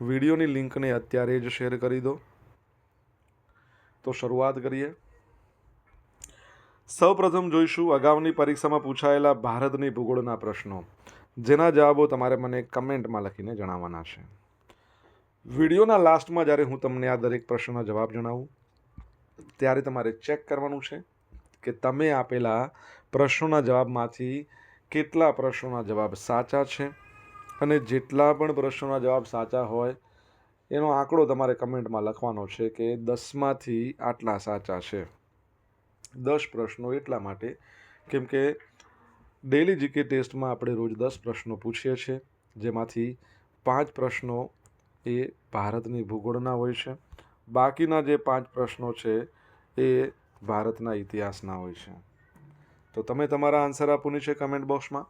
વિડીયોની લિંકને અત્યારે જ શેર કરી દો. તો શરૂઆત કરીએ. સૌપ્રથમ જોઈશું અગાઉની પરીક્ષામાં પૂછાયેલા ભારતની ભૂગોળના પ્રશ્નો. જેના જવાબો તમારે મને કમેન્ટમાં લખીને જણાવવાના છે. વિડીયોના લાસ્ટમાં જ્યારે હું તમને આ દરેક પ્રશ્નનો જવાબ જણાવું, ત્યારે તમારે ચેક કરવાનું છે કે તમે આપેલા પ્રશ્નોના જવાબમાંથી કેટલા પ્રશ્નોના જવાબ સાચા છે. અને જેટલા પણ પ્રશ્નોના જવાબ સાચા હોય, એનો આંકડો તમારે કમેન્ટમાં લખવાનો છે કે દસમાંથી આટલા સાચા છે. દસ પ્રશ્નો એટલા માટે, કેમ કે ડેલી જીકે ટેસ્ટમાં આપણે રોજ દસ પ્રશ્નો પૂછીએ છીએ, જેમાંથી પાંચ પ્રશ્નો એ ભારતની ભૂગોળના હોય છે. બાકીના જે પાંચ પ્રશ્નો છે એ ભારતના ઇતિહાસના હોય છે. તો તમે તમારા આન્સર આપવાની છે કમેન્ટ બોક્સમાં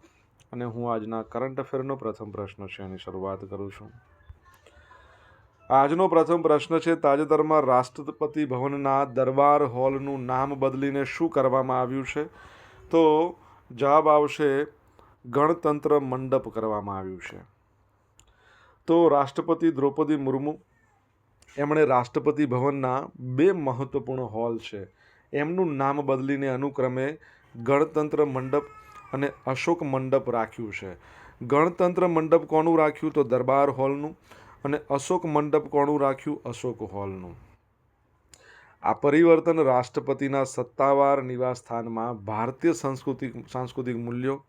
અને હું આજના કરંટ અફેરનો પ્રથમ પ્રશ્ન છે એની શરૂઆત કરું છું. આજનો પ્રથમ પ્રશ્ન છે, તાજેતરમાં રાષ્ટ્રપતિ ભવનના દરબાર હોલનું નામ બદલીને શું કરવામાં આવ્યું છે? તો જવાબ આવશે, ગણતંત્ર મંડપ કરવામાં આવ્યું છે. તો રાષ્ટ્રપતિ દ્રૌપદી મુર્મુ, એમણે રાષ્ટ્રપતિ ભવનના બે મહત્વપૂર્ણ હોલ છે. એમનું નામ બદલીને અનુક્રમે ગણતંત્ર મંડપ અને અશોક મંડપ રાખ્યું છે. ગણતંત્ર મંડપ કોનું રાખ્યું? તો દરબાર હોલનું. અને અશોક મંડપ કોનું રાખ્યું? અશોક હોલનું. આ પરિવર્તન રાષ્ટ્રપતિના સત્તાવાર નિવાસ સ્થાનમાં ભારતીય સાંસ્કૃતિક સાંસ્કૃતિક મૂલ્યો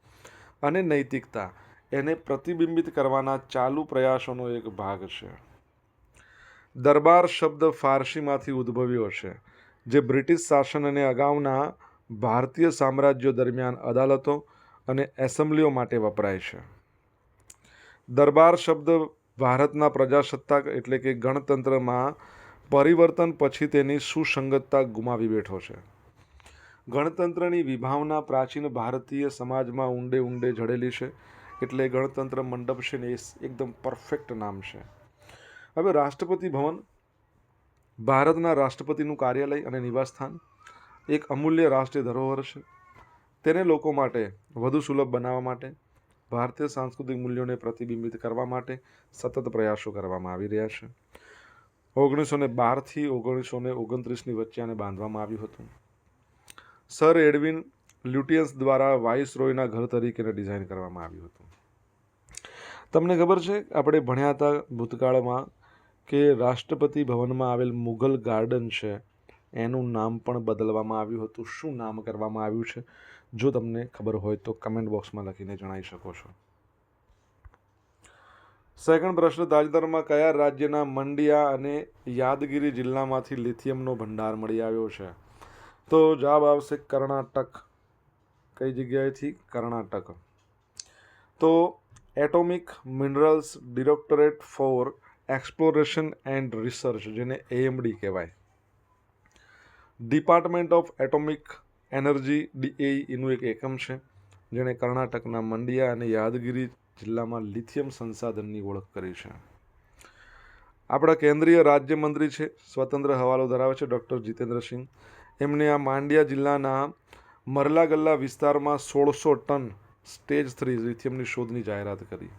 અને નૈતિકતા એને પ્રતિબિંબિત કરવાના ચાલુ પ્રયાસોનો એક ભાગ છે. દરબાર શબ્દ ફારસીમાંથી ઉદ્ભવ્યો છે. જે બ્રિટિશ શાસન અને અગાઉના ભારતીય સામ્રાજ્યો દરમિયાન અદાલતો અને એસેમ્બલીઓ માટે વપરાય છે. દરબાર શબ્દ ભારતના પ્રજાસત્તાક એટલે કે ગણતંત્રમાં પરિવર્તન પછી તેની સુસંગતતા ગુમાવી બેઠો છે. ગણતંત્રની વિભાવના પ્રાચીન ભારતીય સમાજમાં ઊંડે ઊંડે જડેલી છે, એટલે ગણતંત્ર મંડપ છે ને એ એકદમ પરફેક્ટ નામ છે. હવે રાષ્ટ્રપતિ ભવન, ભારતના રાષ્ટ્રપતિનું કાર્યાલય અને નિવાસસ્થાન એક અમૂલ્ય રાષ્ટ્રીય ધરોહર છે. તેને લોકો માટે વધુ સુલભ બનાવવા માટે, ભારતીય સાંસ્કૃતિક મૂલ્યોને પ્રતિબિંબિત કરવા માટે સતત પ્રયાસો કરવામાં આવી રહ્યા છે. ઓગણીસો ને બારથી ઓગણીસો ને ઓગણત્રીસની વચ્ચે આને બાંધવામાં આવ્યું હતું. સર એડવિન લ્યુટિયન્સ દ્વારા વાઇસરોયના ઘર તરીકેને ડિઝાઇન કરવામાં આવ્યું હતું. તમને ખબર છે, આપણે ભણ્યા હતા ભૂતકાળમાં કે રાષ્ટ્રપતિ ભવનમાં આવેલ મુઘલ ગાર્ડન છે. એનું નામ પણ બદલવામાં આવ્યું હતું. શું નામ કરવામાં આવ્યું છે? જો તમને ખબર હોય તો કમેન્ટ બોક્સમાં લખીને જણાવી શકો છો. સેકન્ડ પ્રશ્ન, તાજેતરમાં કયા રાજ્યના મંડિયા અને યાદગીરી જિલ્લામાંથી લિથિયમનો ભંડાર મળી આવ્યો છે? તો જવાબ આવશે કર્ણાટક. કઈ જગ્યાએથી? કર્ણાટક. તો atomic minerals directorate for exploration and research, જેને એએમડી કહેવાય. ડિપાર્ટમેન્ટ ઓફ એટોમિક એનર્જી ડીએઈનું એક એકમ છે, જેણે કર્ણાટકના મંડિયા અને યાદગીરી જિલ્લામાં લિથિયમ સંસાધનની ઓળખ કરી છે. આપણા કેન્દ્રીય રાજ્યમંત્રી છે, સ્વતંત્ર હવાલો ધરાવે છે ડૉક્ટર જીતેન્દ્રસિંહ. એમણે આ માંડ્યા જિલ્લાના મરલા ગલ્લા વિસ્તારમાં સોળસો ટન સ્ટેજ થ્રી લિથિયમની શોધની જાહેરાત કરી.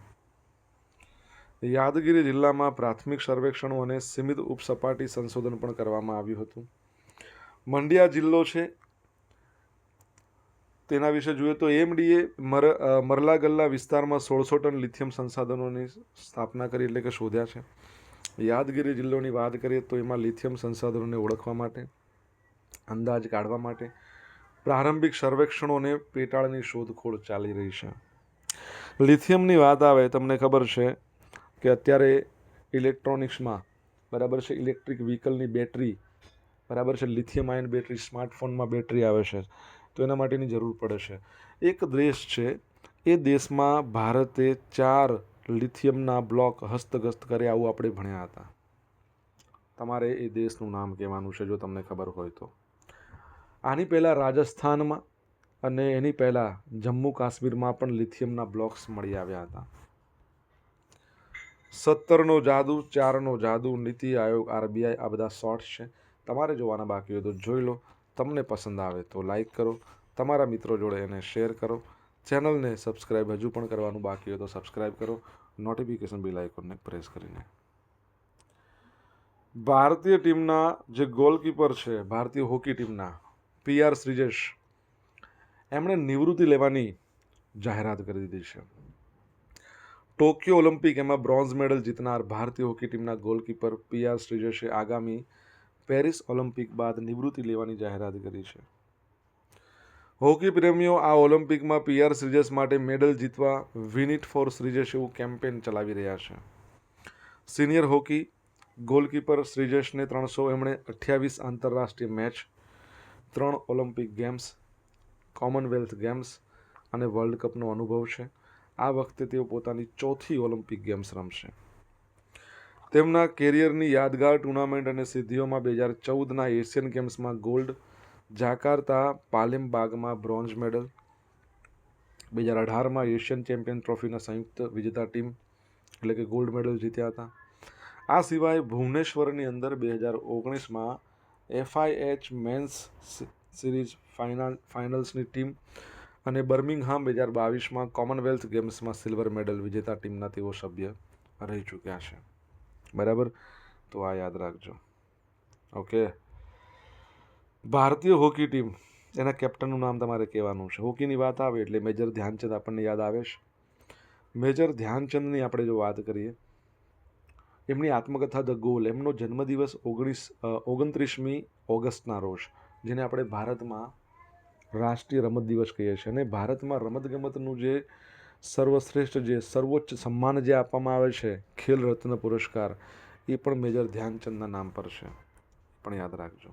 યાદગીરી જિલ્લામાં પ્રાથમિક સર્વેક્ષણો અને સીમિત ઉપસપાટી સંશોધન પણ કરવામાં આવ્યું હતું. મંડિયા જિલ્લો છે. તેના વિશે જોઈએ તો એમડીએ મર મરલા ગલ્લા વિસ્તારમાં સોળસો ટન લિથિયમ સંસાધનોની સ્થાપના કરી એટલે કે શોધ્યા છે. યાદગીરી જિલ્લોની વાત કરીએ તો એમાં લિથિયમ સંસાધનોને ઓળખવા માટે, અંદાજ કાઢવા માટે, પ્રારંભિક સર્વેક્ષણોને પેટાળની શોધખોળ ચાલી રહી છે. લિથિયમની વાત આવે, તમને ખબર છે કે અત્યારે ઇલેક્ટ્રોનિક્સમાં બરાબર છે, ઇલેક્ટ્રિક વ્હીકલની બેટરી બરાબર છે? લિથિયમ આયન બેટરી સ્માર્ટફોનમાં બેટરી આવે છે. તો એના માટેની જરૂર પડે છે. એક દેશ છે, એ દેશમાં ભારતે ચાર લિથિયમના બ્લોક હસ્તગસ્ત કર્યા આવું આપણે ભણ્યા હતા. તમારે એ દેશનું નામ કહેવાનું છે, જો તમને ખબર હોય તો. આની પહેલાં રાજસ્થાનમાં અને એની પહેલાં જમ્મુ કાશ્મીરમાં પણ લિથિયમના બ્લોક્સ મળી આવ્યા હતા. સત્તરનો જાદુ, ચારનો જાદુ, નીતિ આયોગ, આરબીઆઈ આ બધા શોર્ટ્સ છે. તમારે જોવાના બાકી હોય તો જોઈ લો. તમને પસંદ આવે તો લાઈક કરો. તમારા મિત્રો જોડે એને શેર કરો. ચેનલને સબસ્ક્રાઈબ હજુ પણ કરવાનું બાકી હોય તો સબસ્ક્રાઈબ કરો. નોટિફિકેશન બિલ આઇકોનને પ્રેસ કરીને. ભારતીય ટીમના જે ગોલકીપર છે, ભારતીય હોકી ટીમના પીઆર શ્રીજેશ, એમણે નિવૃત્તિ લેવાની જાહેરાત કરી દીધી છે. ટોક્યો ઓલિમ્પિક એમાં બ્રોન્ઝ મેડલ જીતનાર ભારતીય હોકી ટીમના ગોલકીપર પીઆર શ્રીજેશે આગામી પેરિસ ઓલિમ્પિક બાદ નિવૃત્તિ લેવાની જાહેરાત કરી છે. હોકી પ્રેમીઓ આ ઓલિમ્પિકમાં પીઆર શ્રીજેશ માટે મેડલ જીતવા વિનિટ ફોર સ્રીજસ એવું કેમ્પેન ચલાવી રહ્યા છે. સિનિયર હોકી ગોલકીપર શ્રીજેશને ત્રણસો એમણે અઠ્યાવીસ આંતરરાષ્ટ્રીય મેચ, ત્રણ ઓલિમ્પિક ગેમ્સ, કોમનવેલ્થ ગેમ્સ અને વર્લ્ડ કપનો અનુભવ છે. આ વખતે તેઓ પોતાની ચોથી ઓલિમ્પિક ગેમ્સ રમશે. તેમના કેરિયરની યાદગાર ટુર્નામેન્ટ અને સિદ્ધિઓમાં બે હજાર ચૌદના એશિયન ગેમ્સમાં ગોલ્ડ, જાકાર્તા, પાલેમબાગમાં બ્રોન્ઝ મેડલ, બે હજાર અઢારમાં એશિયન ચેમ્પિયન ટ્રોફીના સંયુક્ત વિજેતા ટીમ એટલે કે ગોલ્ડ મેડલ જીત્યા હતા. આ સિવાય ભુવનેશ્વરની અંદર બે હજાર ઓગણીસમાં એફઆઈએચ મેન્સ સિરીઝ ફાઇનલ, ફાઇનલ્સની ટીમ અને બર્મિંગહામ બે હજાર બાવીસમાં કોમનવેલ્થ ગેમ્સમાં સિલ્વર મેડલ વિજેતા ટીમના તેઓ સભ્ય રહી ચૂક્યા છે. બરાબર? તો આ યાદ રાખજો. ઓકે ભારતીય હોકી ટીમ, એના કેપ્ટનનું નામ તમારે કહેવાનું છે. હોકીની વાત આવે એટલે મેજર ધ્યાનચંદ આપણને યાદ આવે છે. મેજર ધ્યાનચંદની આપણે જો વાત કરીએ, એમની આત્મકથા ધ ગોલ, એમનો જન્મદિવસ ઓગણીસ ઓગણત્રીસમી ઓગસ્ટના રોજ, જેને આપણે ભારતમાં રાષ્ટ્રીય રમત દિવસ કહીએ છીએ. અને ભારતમાં રમતગમતનું જે સર્વશ્રેષ્ઠ જે, સર્વોચ્ચ સન્માન જે આપવામાં આવે છે, ખેલ રત્ન પુરસ્કાર, એ પણ મેજર ધ્યાનચંદના નામ પર છે. પણ યાદ રાખજો.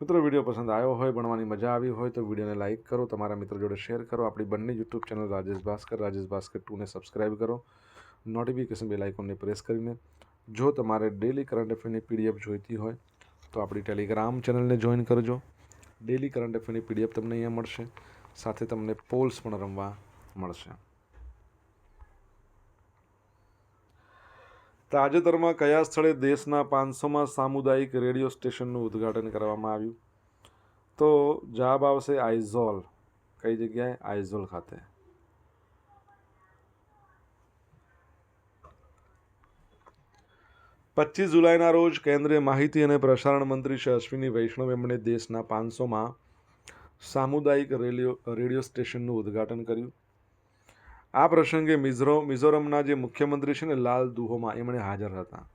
મિત્રો, વીડિયો પસંદ આવ્યો હોય, ભણવાની મજા આવી હોય, તો વિડીયોને લાઇક કરો, તમારા મિત્રો જોડે શેર કરો, આપણી બંને યુટ્યુબ ચેનલ રાજેશ ભાસ્કર રાજેશ ભાસ્કર ટુને સબસ્ક્રાઈબ કરો, નોટિફિકેશન બેલ આઇકોનને પ્રેસ કરીને. જો તમારે ડેલી કરંટ અફેરની પીડીએફ જોઈતી હોય, તો આપણી ટેલિગ્રામ ચેનલને જોઈન કરજો. ડેલી કરંટ અફેરની પીડીએફ તમને અહીંયા મળશે. સાથે તમને પોલ્સ પણ રમવા મળશે. તાજેતરમાં કયા સ્થળે દેશના પાંચસોમાં સામુદાયિક રેડિયો સ્ટેશનનું ઉદ્ઘાટન કરવામાં આવ્યું? તો જવાબ આવશે આઇઝોલ. કઈ જગ્યાએ? આઇઝોલ ખાતે. પચીસ જુલાઈના રોજ કેન્દ્રીય માહિતી અને પ્રસારણ મંત્રી શ્રી અશ્વિની વૈષ્ણવ એમણે દેશના પાંચસોમાં સામુદાયિક રેડિયો રેડિયો સ્ટેશનનું ઉદ્ઘાટન કર્યું. આ પ્રસંગે મિઝરો, મિઝોરમના જે મુખ્યમંત્રી છે ને, લાલ દુહોમાં એમણે હાજર હતા.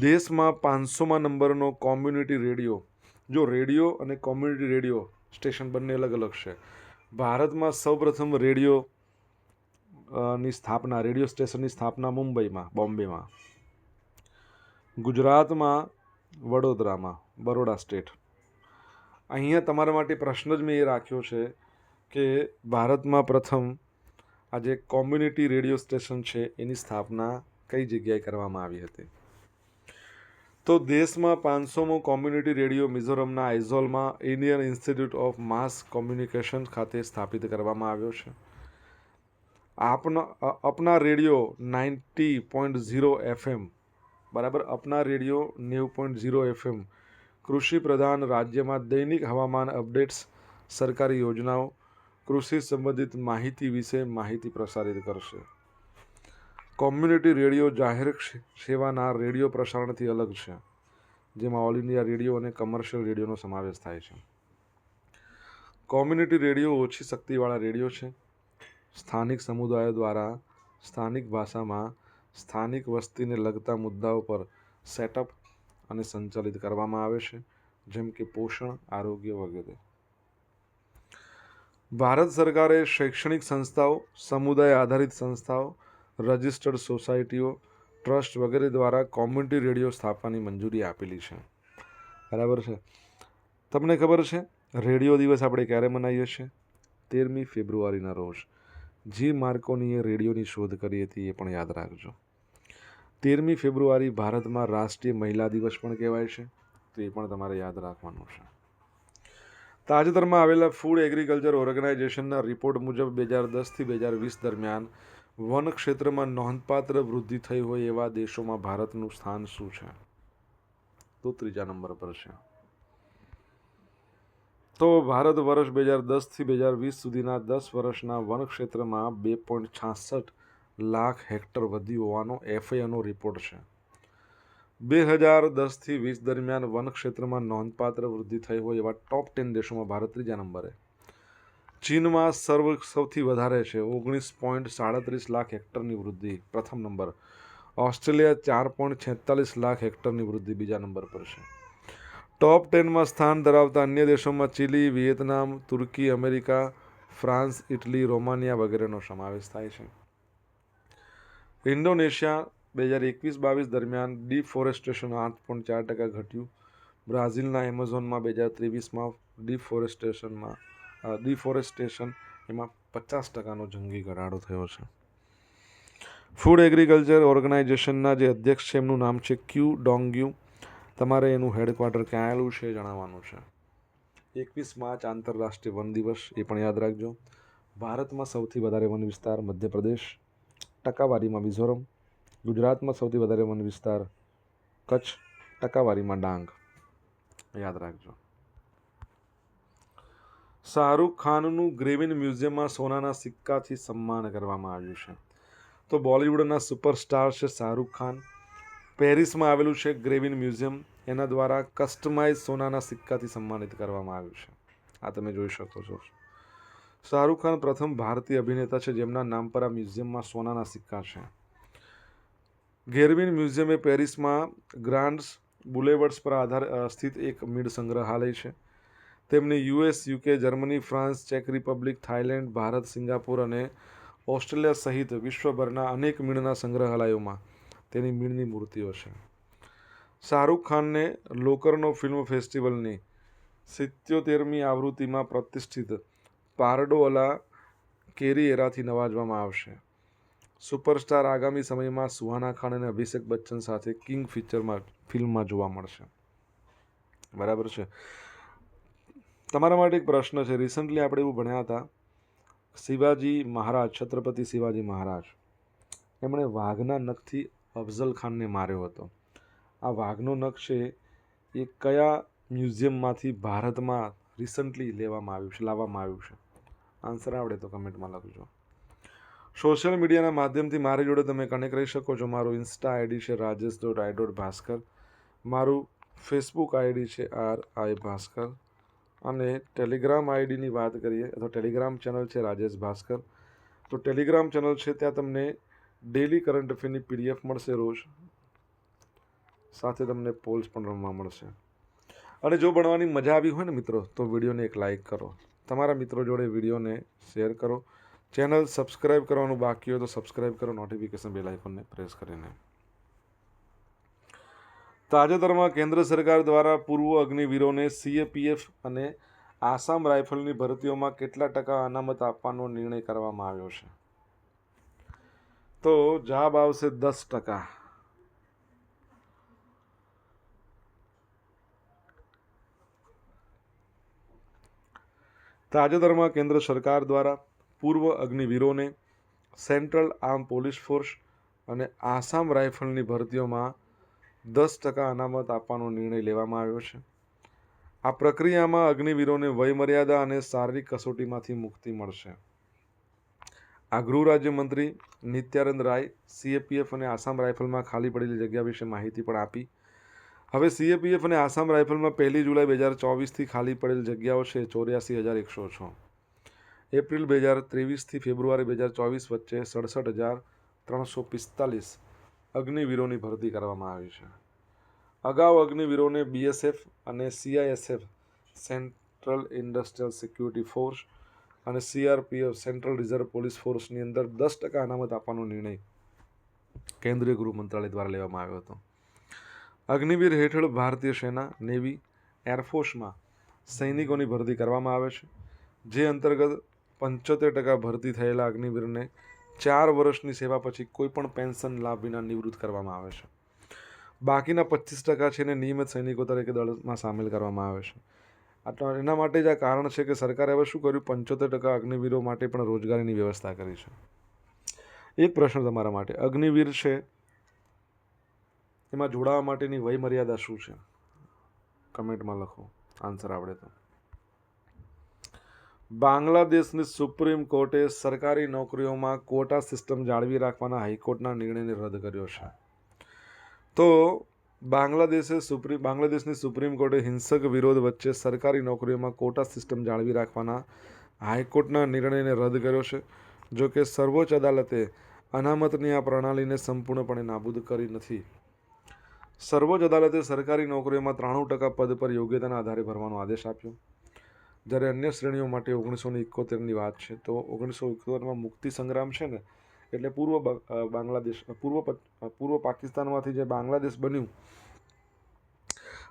દેશમાં પાંચસોમાં નંબરનો કોમ્યુનિટી રેડિયો, જો રેડિયો અને કોમ્યુનિટી રેડિયો સ્ટેશન બંને અલગ અલગ છે. ભારતમાં સૌપ્રથમ રેડિયો ની સ્થાપના, રેડિયો સ્ટેશનની સ્થાપના મુંબઈમાં, બોમ્બેમાં. ગુજરાતમાં વડોદરામાં, બરોડા સ્ટેટ. અહીંયા તમારા માટે પ્રશ્ન જ મેં એ રાખ્યો છે કે ભારતમાં પ્રથમ આ જે કોમ્યુનિટી રેડિયો સ્ટેશન છે, એની સ્થાપના કઈ જગ્યાએ કરવામાં આવી હતી? તો દેશમાં પાંચસોમો કોમ્યુનિટી રેડિયો મિઝોરમના આઇઝોલમાં Indian Institute of mass communication ખાતે સ્થાપિત કરવામાં આવ્યો છે. આપના Apna radio ninety point zero FM બરાબર? અપના રેડિયો નેવું પોઈન્ટ ઝીરો એફએમ કૃષિ પ્રધાન રાજ્યમાં દૈનિક હવામાન અપડેટ્સ, સરકારી યોજનાઓ, કૃષિ સંબંધિત માહિતી વિશે માહિતી પ્રસારિત કરશે. કોમ્યુનિટી રેડિયો જાહેર સેવાના રેડિયો પ્રસારણથી અલગ છે, જેમાં ઓલ ઇન્ડિયા રેડિયો અને કમર્શિયલ રેડિયોનો સમાવેશ થાય છે. કોમ્યુનિટી રેડિયો ઓછી શક્તિવાળા રેડિયો છે. સ્થાનિક સમુદાયો દ્વારા સ્થાનિક ભાષામાં સ્થાનિક વસ્તીને લગતા મુદ્દાઓ પર સેટઅપ અને સંચાલિત કરવામાં આવે છે, જેમ કે પોષણ, આરોગ્ય વગેરે. ભારત સરકારે શૈક્ષણિક સંસ્થાઓ, સમુદાય આધારિત સંસ્થાઓ, રજિસ્ટર્ડ સોસાયટીઓ, ટ્રસ્ટ વગેરે દ્વારા કોમ્યુનિટી રેડિયો સ્થાપવાની મંજૂરી આપેલી છે. બરાબર છે? તમને ખબર છે, રેડિયો દિવસ આપણે ક્યારે મનાવીએ છીએ? તેરમી ફેબ્રુઆરીના રોજ. જી માર્કોનીએ રેડિયોની શોધ કરી હતી એ પણ યાદ રાખજો. તેરમી ફેબ્રુઆરી ભારતમાં રાષ્ટ્રીય મહિલા દિવસ પણ કહેવાય છે. તો એ પણ તમારે યાદ રાખવાનું છે. તાજેતરમાં આવેલા ફૂડ એગ્રીકલ્ચર ઓર્ગેનાઇઝેશનના રિપોર્ટ મુજબ બે હજાર દસથી બે હજાર વીસ દરમિયાન વન ક્ષેત્રમાં નોંધપાત્ર વૃદ્ધિ થઈ હોય એવા દેશોમાં ભારતનું સ્થાન શું છે? તો ત્રીજા નંબર પર છે. તો ભારત વર્ષ બે હજાર દસથી બે હજાર વીસ સુધીના દસ વર્ષના વન ક્ષેત્રમાં બે પોઈન્ટ છાસઠ લાખ હેક્ટર વધ્યું હોવાનો એફએનો રિપોર્ટ છે. બે હજાર દસથી વીસ દરમિયાન વન ક્ષેત્રમાં નોંધપાત્ર વૃદ્ધિ થઈ હોય એવા ટોપ ટેન દેશોમાં ભારત ત્રીજા નંબરે. ચીનમાં સર્વ સૌથી વધારે છે, ઓગણીસ પોઈન્ટ સાડત્રીસ લાખ હેક્ટરની વૃદ્ધિ પ્રથમ નંબર. ઓસ્ટ્રેલિયા ચાર પોઈન્ટ છેતાલીસ લાખ હેક્ટરની વૃદ્ધિ બીજા નંબર પર છે. ટોપ ટેનમાં સ્થાન ધરાવતા અન્ય દેશોમાં ચીલી, વિયેતનામ, તુર્કી, અમેરિકા ફ્રાન્સ ઇટલી, રોમાનિયા વગેરેનો સમાવેશ થાય છે. ઇન્ડોનેશિયા બે હજાર એકવીસ બાવીસ દરમિયાન ડિફોરેસ્ટેશન આઠ પોઈન્ટ ચાર ટકા ઘટ્યું. બ્રાઝિલના એમેઝોનમાં બે હજાર ત્રેવીસમાં ડિફોરેસ્ટેશનમાં ડિફોરેસ્ટેશન એમાં પચાસ ટકાનો જંગી ઘટાડો થયો છે. ફૂડ એગ્રીકલ્ચર ઓર્ગેનાઇઝેશનના જે અધ્યક્ષ છે, એમનું નામ છે ક્યુ ડોંગ્યુ. તમારે એનું હેડક્વાર્ટર ક્યાં આવેલું છે જણાવવાનું છે. એકવીસ માર્ચ આંતરરાષ્ટ્રીય વન દિવસ, એ પણ યાદ રાખજો. ભારતમાં સૌથી વધારે વન વિસ્તાર મધ્યપ્રદેશ ટકાવારીમાં મિઝોરમ, ગુજરાતમાં સૌથી વધારે વન વિસ્તાર કચ્છ, ટકાવારીમાં ડાંગ. યાદ રાખજો. શાહરૂખ ખાનનું ગ્રેવિન મ્યુઝિયમમાં સોનાના સિક્કાથી સન્માન કરવામાં આવ્યું છે. તો બોલિવૂડના સુપરસ્ટાર છે શાહરૂખ ખાન. પેરિસમાં આવેલું છે ગ્રેવિન મ્યુઝિયમ. એના દ્વારા કસ્ટમાઇઝ સોનાના સિક્કાથી સન્માનિત કરવામાં આવ્યું છે. આ તમે જોઈ શકો છો. શાહરૂખ ખાન પ્રથમ ભારતીય અભિનેતા છે, જેમના નામ પર આ મ્યુઝિયમમાં સોનાના સિક્કા છે. ગેરવિન મ્યુઝિયમ એ પેરિસમાં ગ્રાન્ડ્સ બુલેવર્ડ્સ પર આધાર સ્થિત એક મીડ સંગ્રહાલય છે. તેમની યુએસ, યુકે, જર્મની, ફ્રાન્સ, ચેક રિપબ્લિક, થાઇલેન્ડ, ભારત, સિંગાપુર અને ઓસ્ટ્રેલિયા સહિત વિશ્વભરના અનેક મીણના સંગ્રહાલયોમાં તેની મીણની મૂર્તિઓ છે. શાહરૂખ ખાનને લોકરનો ફિલ્મ ફેસ્ટિવલની સિત્યોતેરમી આવૃત્તિમાં પ્રતિષ્ઠિત પારડોઅલા કેરી એરાથી નવાજવામાં આવશે. સુપરસ્ટાર આગામી સમયમાં સુહાના ખાન અને અભિષેક બચ્ચન સાથે કિંગ ફીચરમાં, ફિલ્મમાં જોવા મળશે. બરાબર છે. તમારા માટે એક પ્રશ્ન છે. રિસન્ટલી આપણે એવું ભણ્યા હતા, શિવાજી મહારાજ, છત્રપતિ શિવાજી મહારાજ, એમણે વાઘના નખથી અફઝલ ખાનને માર્યો હતો. આ વાઘનો નખ છે એ કયા મ્યુઝિયમમાંથી ભારતમાં રિસન્ટલી લેવામાં આવ્યું છે, લાવવામાં આવ્યું છે? આન્સર આવડે તો કમેન્ટમાં લખજો. સોશિયલ મીડિયાના માધ્યમથી મારી જોડે તમે કનેક્ટ રહી શકો છો. મારું ઇન્સ્ટા આઈડી છે Rajesh dot I dot Bhaskar મારું ફેસબુક આઈડી છે આર આઈ ભાસ્કર અને ટેલિગ્રામ આઈડીની વાત કરીએ, અથવા ટેલિગ્રામ ચેનલ છે રાજેશ ભાસ્કર તો ટેલિગ્રામ ચેનલ છે, ત્યાં તમને ડેલી કરંટ અફેરની પીડીએફ મળશે રોજ. સાથે તમને પોલ્સ પણ રમવા મળશે. અને જો ભણવાની મજા આવી હોય ને મિત્રો, તો વિડીયોને એક લાઇક કરો. તમારા મિત્રો જોડે વિડીયોને શેર કરો. ચેનલ સબસ્ક્રાઇબ કરવાનું બાકી હોય તો સબસ્ક્રાઈબ કરો. નોટિફિકેશન બેલ આઇકોનને પ્રેસ કરીને. તાજેતરમાં કેન્દ્ર સરકાર દ્વારા પૂર્વ અગ્નિવીરોને સીએપીએફ અને આસામ રાઇફલની ભરતીઓમાં કેટલા ટકા અનામત આપવાનો નિર્ણય કરવામાં આવ્યો છે? તો જવાબ આવશે દસ ટકા. તાજેતરમાં કેન્દ્ર સરકાર દ્વારા પૂર્વ અગ્નિવીરોને સેન્ટ્રલ આર્મ પોલીસ ફોર્સ અને આસામ રાઇફલની ભરતીઓમાં દસ ટકા અનામત આપવાનો નિર્ણય લેવામાં આવ્યો છે. આ પ્રક્રિયામાં અગ્નિવીરોને વયમર્યાદા અને શારીરિક કસોટીમાંથી મુક્તિ મળશે. આ ગૃહ રાજ્યમંત્રી નિત્યાનંદ રાય સીએપીએફ અને આસામ રાઇફલમાં ખાલી પડેલી જગ્યા વિશે માહિતી પણ આપી. હવે સીએપીએફ અને આસામ રાઇફલમાં પહેલી જુલાઈ બે હજાર ચોવીસથી ખાલી પડેલ જગ્યાઓ છે ચોર્યાસી હજાર એકસો છ. એપ્રિલ બે હજાર ત્રેવીસથી ફેબ્રુઆરી બે હજાર ચોવીસ વચ્ચે સડસઠ હજાર ત્રણસો પિસ્તાલીસ અગ્નિવીરોની ભરતી કરવામાં આવી છે. અગાઉ અગ્નિવીરોને બીએસએફ અને CISF central industrial security force અને સીઆરપીએફ સેન્ટ્રલ રિઝર્વ પોલીસ ફોર્સની અંદર દસ ટકા અનામત આપવાનો નિર્ણય કેન્દ્રીય ગૃહ મંત્રાલય દ્વારા લેવામાં આવ્યો હતો. અગ્નિવીર હેઠળ ભારતીય સેના, નેવી, એરફોર્સમાં સૈનિકોની ભરતી કરવામાં આવે છે, જે અંતર્ગત પંચોતેર ટકા ભરતી થયેલા અગ્નિવીરને ચાર વર્ષની સેવા પછી કોઈપણ પેન્શન લાભ વિના નિવૃત્ત કરવામાં આવે છે. બાકીના પચીસ ટકા છે એને નિયમિત સૈનિકો તરીકે દળમાં સામેલ કરવામાં આવે છે. આટલા એના માટે જ આ કારણ છે કે સરકારે હવે શું કર્યું? પંચોતેર ટકા અગ્નિવીરો માટે પણ રોજગારીની વ્યવસ્થા કરી છે. એક પ્રશ્ન તમારા માટે. અગ્નિવીર છે એમાં જોડાવા માટેની વયમર્યાદા શું છે? કમેન્ટમાં લખો. આન્સર આવડે તો. બાંગ્લાદેશની સુપ્રીમ કોર્ટે સરકારી નોકરીઓમાં કોટા સિસ્ટમ જાળવી રાખવાના હાઈકોર્ટના નિર્ણયને રદ કર્યો છે. તો બાંગ્લાદેશે સુપ્રીમ બાંગ્લાદેશની સુપ્રીમ કોર્ટે હિંસક વિરોધ વચ્ચે સરકારી નોકરીઓમાં કોટા સિસ્ટમ જાળવી રાખવાના હાઈકોર્ટના નિર્ણયને રદ કર્યો છે જો કે સર્વોચ્ચ અદાલતે અનામતની આ પ્રણાલીને સંપૂર્ણપણે નાબૂદ કરી નથી. સર્વોચ્ચ અદાલતે સરકારી નોકરીઓમાં ત્રાણું ટકા પદ પર યોગ્યતાના આધારે ભરવાનો આદેશ આપ્યો. જ્યારે અન્ય શ્રેણીઓ માટે ઓગણીસો ને એકોતેરની વાત છે, તો ઓગણીસો એકોતેરમાં મુક્તિ સંગ્રામ છે ને, એટલે પૂર્વ બાંગ્લાદેશ પૂર્વ પૂર્વ પાકિસ્તાનમાંથી જે બાંગ્લાદેશ બન્યું,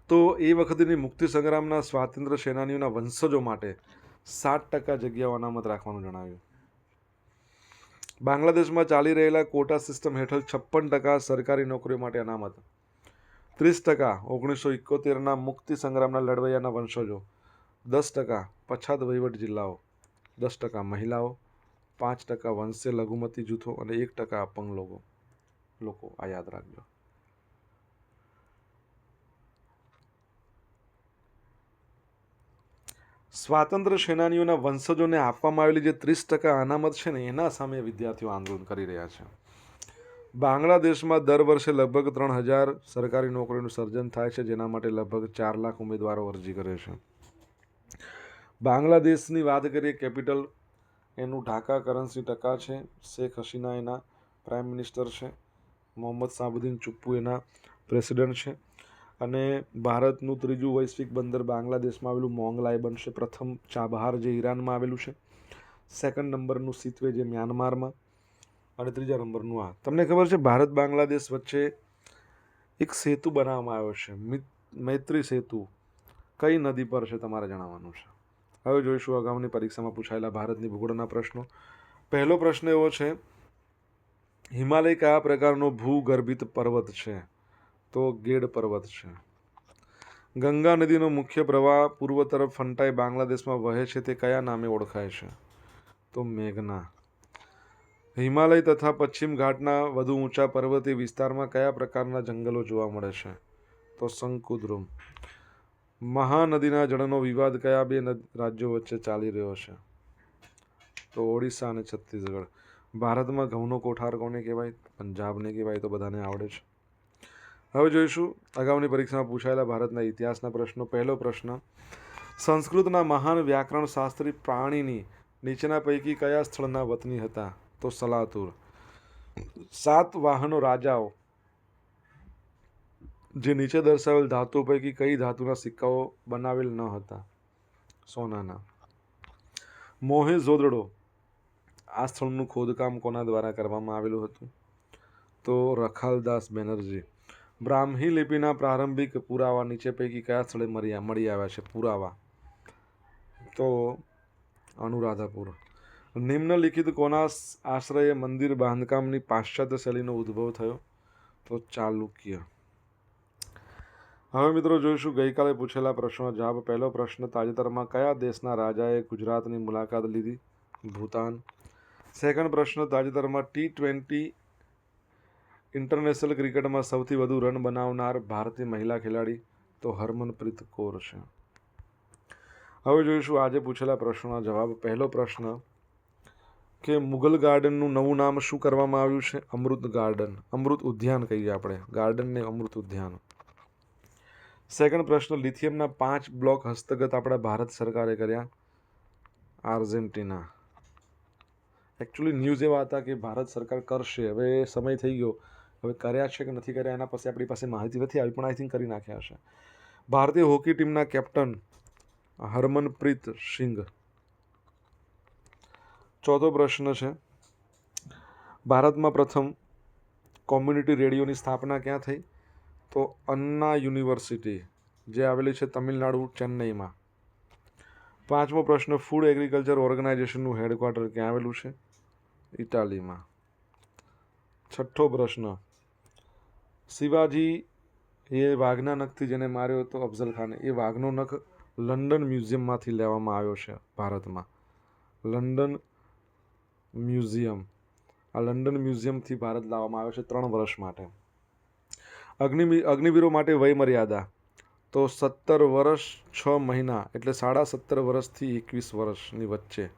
તો એ વખતની મુક્તિ સંગ્રામના સ્વાતંત્ર્ય સેનાનીઓના વંશજો માટે સાત ટકા જગ્યાઓ અનામત રાખવાનું જણાવ્યું. બાંગ્લાદેશમાં ચાલી રહેલા કોટા સિસ્ટમ હેઠળ છપ્પન ટકા સરકારી નોકરીઓ માટે અનામત. ત્રીસ ટકા, ઓગણીસો એકોતેરના મુક્તિ સંગ્રામના લડવૈયાના વંશજો. દસ ટકા, પછાત વહીવટ જિલ્લાઓ. દસ ટકા મહિલાઓ, પાંચ ટકા વંશે લઘુમતી જૂથો અને એક ટકા અપંગ લોકો. લોકો, આ યાદ રાખજો. સ્વાતંત્ર્ય સેનાનીઓના વંશજોને આપવામાં આવેલી જે ત્રીસ ટકા અનામત છે ને, એના સામે વિદ્યાર્થીઓ આંદોલન કરી રહ્યા છે. બાંગ્લાદેશમાં દર વર્ષે લગભગ ત્રણ હજાર સરકારી નોકરીનું સર્જન થાય છે, જેના માટે લગભગ ચાર લાખ ઉમેદવારો અરજી કરે છે. બાંગ્લાદેશની વાત કરીએ, કેપિટલ એનું ઢાકા કરન્સી ટકા છે, શેખ હસીના એના પ્રાઇમ મિનિસ્ટર છે, મોહમ્મદ સાબુદ્દીન ચુપ્પુ એના પ્રેસિડન્ટ છે. અને ભારતનું ત્રીજું વૈશ્વિક બંદર બાંગ્લાદેશમાં આવેલું મોંગલાઈ બનશે, પ્રથમ ચાબહાર જે ઈરાનમાં આવેલું છે. સેકન્ડ નંબરનું સિત્વે જે મ્યાનમારમાં અને ત્રીજા નંબરનું આ. તમને ખબર છે, ભારત બાંગ્લાદેશ વચ્ચે એક સેતુ બનાવવામાં આવ્યો છે. મિત- મૈત્રી સેતુ. કઈ નદી પર છે તમારે જણાવવાનું છે? હવે જોઈશું અગાઉની પરીક્ષામાં પૂછાયેલા ભારતની ભૂગોળના પ્રશ્નો. પહેલો પ્રશ્ન એવો છે, હિમાલય કયા પ્રકારનો ભૂગર્ભિત પર્વત છે? તો ગેડ પર્વત છે. ગંગા નદીનો મુખ્ય પ્રવાહ પૂર્વ તરફ ફંટાઈ બાંગ્લાદેશમાં વહે છે, તે કયા નામે ઓળખાય છે? તો મેઘના. હિમાલય તથા પશ્ચિમ ઘાટના વધુ ઊંચા પર્વતીય વિસ્તારમાં કયા પ્રકારના જંગલો જોવા મળે છે? તો શંકુદ્રુમ. મહાનદીના જળનો વિવાદ કયા બે રાજ્યો વચ્ચે ચાલી રહ્યો છે? તો ઓડિશા અને છત્તીસગઢ. ભારતમાં ઘઉંનો કોઠાર કોને કહેવાય? પંજાબને કહેવાય તો બધાને આવડે છે. હવે જોઈશું, અગાઉની પરીક્ષામાં પૂછાયેલા ભારતના ઇતિહાસના પ્રશ્નો. પહેલો પ્રશ્ન, સંસ્કૃતના મહાન વ્યાકરણ શાસ્ત્રી પ્રાણીની નીચેના પૈકી કયા સ્થળના વતની હતા? તો સલાતુર સાત વાહનો રાજાઓ, જે નીચે દર્શાવેલ ધાતુ પૈકી કઈ ધાતુના સિક્કાઓ બનાવેલ ન હતા? સોનાના. મોહે જોદડો આ સ્થળનું ખોદકામ કોના દ્વારા કરવામાં આવેલું હતું? તો રખાલદાસ બેનર્જી. બ્રાહ્મી લિપિના પ્રારંભિક પુરાવા નીચે પૈકી કયા સ્થળે મળી મળી આવ્યા છે? પુરાવા. તો અનુરાધાપુર. નિમ્નલિખિત કોના આશ્રયે મંદિર બાંધકામની પાશ્ચાત્ય શૈલીનો ઉદ્ભવ થયો. તો ચાલુક્ય હવે મિત્રો જોઈશું ગઈકાલે પૂછેલા પ્રશ્નો. જવાબ પહેલો પ્રશ્ન, તાજેતરમાં કયા દેશના રાજાએ ગુજરાતની મુલાકાત લીધી? ભૂતાન. સેકન્ડ પ્રશ્ન, તાજેતરમાં ટી ટ્વેન્ટી ઇન્ટરનેશનલ ક્રિકેટમાં સૌથી વધુ રન બનાવનાર ભારતીય મહિલા ખેલાડી તો હરમનપ્રીત કૌર છે. હવે જોઈશું આજે પૂછેલા પ્રશ્નોના જવાબ. પહેલો પ્રશ્ન કે મુગલ ગાર્ડનનું નવું નામ શું કરવામાં આવ્યું છે? અમૃત ગાર્ડન. અમૃત ઉદ્યાન કહીએ આપણે. ગાર્ડનને અમૃત ઉદ્યાન. સેકન્ડ પ્રશ્ન, લિથિયમના પાંચ બ્લોક હસ્તગત આપણા ભારત સરકારે કર્યા. આર્જેન્ટિના. એકચ્યુઅલી ન્યૂઝ એવા હતા કે ભારત સરકાર કરશે. હવે સમય થઈ ગયો. હવે કર્યા છે કે નથી કર્યા એના પછી આપણી પાસે માહિતી નથી આવી, પણ આઈ થિંક કરી નાખ્યા હશે. ભારતીય હોકી ટીમના કેપ્ટન હરમનપ્રીત સિંઘ. ચોથો પ્રશ્ન છે. ભારતમાં પ્રથમ કોમ્યુનિટી રેડિયોની સ્થાપના ક્યાં થઈ? તો અન્ના યુનિવર્સિટી, જે આવેલી છે તમિલનાડુ, ચેન્નઈમાં. પાંચમો પ્રશ્ન, ફૂડ એગ્રીકલ્ચર ઓર્ગેનાઇઝેશનનું હેડક્વાર્ટર ક્યાં આવેલું છે? ઇટાલીમાં. છઠ્ઠો પ્રશ્ન, શિવાજી એ વાઘના નખથી જેને માર્યો હતો અફઝલ ખાને એ વાઘનો નખ લંડન મ્યુઝિયમમાંથી લેવામાં આવ્યો છે ભારતમાં. London museum. આ લંડન મ્યુઝિયમથી ભારત લાવવામાં આવ્યો છે ત્રણ વર્ષ માટે. અગ્નિ અગ્નિવીરો માટે વય મર્યાદા તો સત્તર વર્ષ છ મહિના એટલે સાડા સત્તર વર્ષથી એકવીસ વર્ષની વચ્ચે.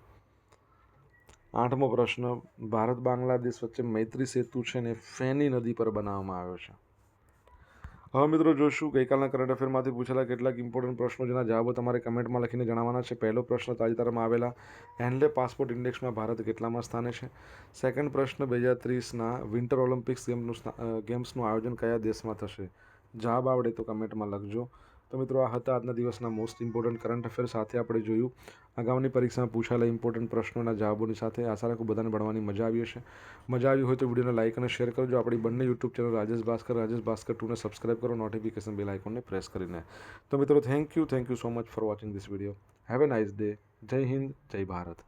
આઠમો પ્રશ્ન, ભારત બાંગ્લાદેશ વચ્ચે મૈત્રી સેતુ છે ને ફેની નદી પર બનાવવામાં આવ્યો છે. હવે મિત્રો જોશું, ગઈકાલના કરંટ અફેરમાંથી પૂછેલા કેટલાક ઇમ્પોર્ટન્ટ પ્રશ્નો જેના જવાબો તમારે કમેન્ટમાં લખીને જણાવવાના છે. પહેલો પ્રશ્ન તાજેતરમાં આવેલા હેન્ડલે પાસપોર્ટ ઇન્ડેક્સમાં ભારત કેટલામાં સ્થાને છે? સેકન્ડ પ્રશ્ન, બે હજાર ત્રીસના વિન્ટર ઓલિમ્પિક્સ ગેમનું ગેમ્સનું આયોજન કયા દેશમાં થશે? જવાબ આવડે તો કમેન્ટમાં લખજો. તો મિત્રો, આ હતા આજના દિવસના મોસ્ટ ઇમ્પોર્ટન્ટ કરંટ અફેર સાથે આપણે જોયું અગાઉની પરીક્ષામાં પૂછાયેલા ઇમ્પોર્ટન્ટ પ્રશ્નોના જવાબોની સાથે આશા રાખું બધાને ભણવાની મજા આવી હશે. મજા આવી હોય તો વિડીયોને લાઇક અને શેર કરજો. આપણી બંને યુટ્યુબ ચેનલ રાજેશ ભાસ્કર રાજેશ ભાસ્કર ટુને સબસ્ક્રાઇબ કરો. નોટિફિકેશન બેલ આઇકોનને પ્રેસ કરીને. તો મિત્રો thank you thank you so much for watching this video have a nice day Jai Hind Jai Bharat